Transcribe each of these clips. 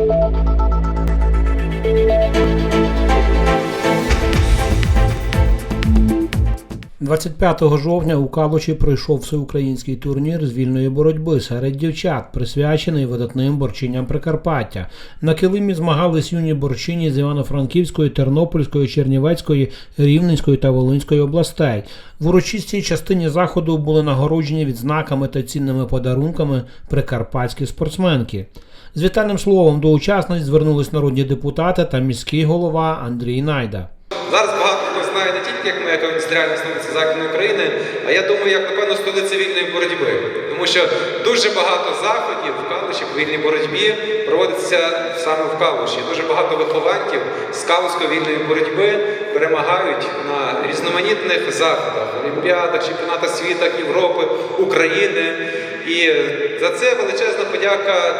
Música – 25 жовтня у Калуші пройшов всеукраїнський турнір з вільної боротьби серед дівчат, присвячений видатним борчиням Прикарпаття. На килимі змагались юні борчині з Івано-Франківської, Тернопільської, Чернівецької, Рівненської та Волинської областей. В урочистій частині заходу були нагороджені відзнаками та цінними подарунками прикарпатські спортсменки. З вітальним словом до учасниць звернулись народні депутати та міський голова Андрій Найда. Зараз багато знає не тільки як ми, як індустріальна столиця Західної України, а я думаю, як напевно столиця вільної боротьби. Тому що дуже багато заходів в Калуші по вільній боротьбі проводиться саме в Калуші. Дуже багато вихованців з Калуської вільної боротьби перемагають на різноманітних заходах, олімпіадах, чемпіонатах світу, Європи, України. І за це величезна подяка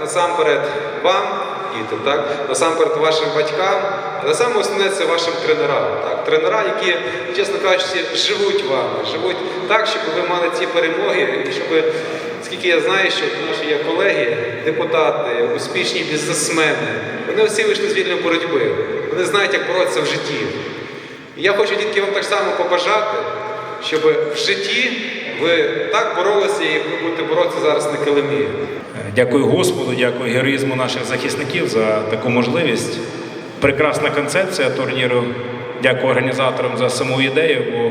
насамперед вам, діти, так? насамперед вашим батькам, але саме основне це вашим тренерам. Так? Тренера, які, чесно кажучи, живуть вами, живуть так, щоб ви мали ці перемоги, і щоб, скільки я знаю, що наші є колеги, депутати, успішні бізнесмени, вони всі вийшли з вільної боротьби. Вони знають, як боротися в житті. І я хочу дітки вам так само побажати, щоб в житті ви так боролися, як ви будете боротися зараз на килимі. Дякую Господу, дякую героїзму наших захисників за таку можливість. Прекрасна концепція турніру. Дякую організаторам за саму ідею, бо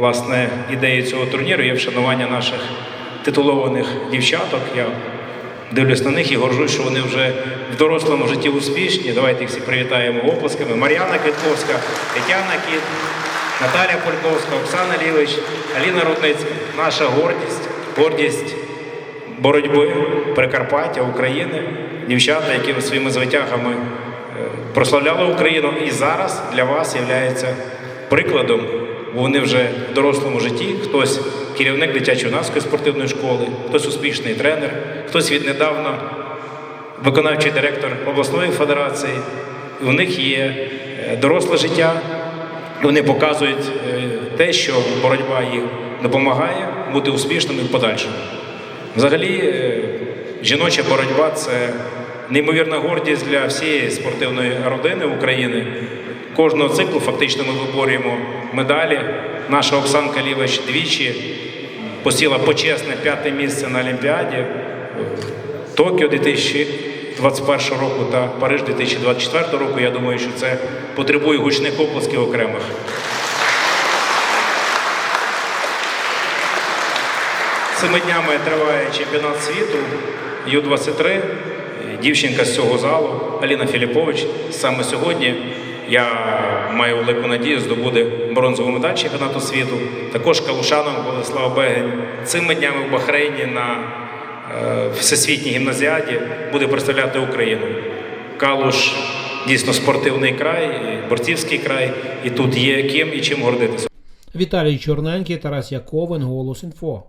власне ідеєю цього турніру є вшанування наших титулованих дівчаток. Я дивлюсь на них і горжусь, що вони вже в дорослому житті успішні. Давайте їх всі привітаємо оплесками. Мар'яна Квітковська, Тетяна Кіт, Наталя Польковська, Оксана Лівич, Аліна Рудницька. Наша гордість, гордість боротьби Прикарпаття, України, дівчата, які своїми звитягами е, прославляли Україну і зараз для вас є прикладом, бо вони вже в дорослому житті, хтось керівник дитячо-юнацької спортивної школи, хтось успішний тренер, хтось віднедавна виконавчий директор обласної федерації. У них є е, доросле життя, вони показують е, те, що боротьба їм допомагає бути успішними в подальшому. Взагалі, е, жіноча боротьба це неймовірна гордість для всієї спортивної родини України. Кожного циклу фактично ми виборюємо медалі. Наша Оксанка Лівич двічі посіла почесне п'яте місце на Олімпіаді Токіо 2021 року та Париж 2024 року. Я думаю, що це потребує гучних оплесків окремих. Цими днями триває чемпіонат світу Ю-23. Дівчинка з цього залу Аліна Філіпович. Саме сьогодні я маю велику надію здобуде бронзову медаль чемпіонату світу. Також Калушаном Владислав Бегень цими днями в Бахрейні на всесвітній гімназіаді буде представляти Україну. Калуш дійсно спортивний край, борцівський край, і тут є ким і чим гордитися. Віталій Чорненький, Тарас Яковин, Голос Інфо.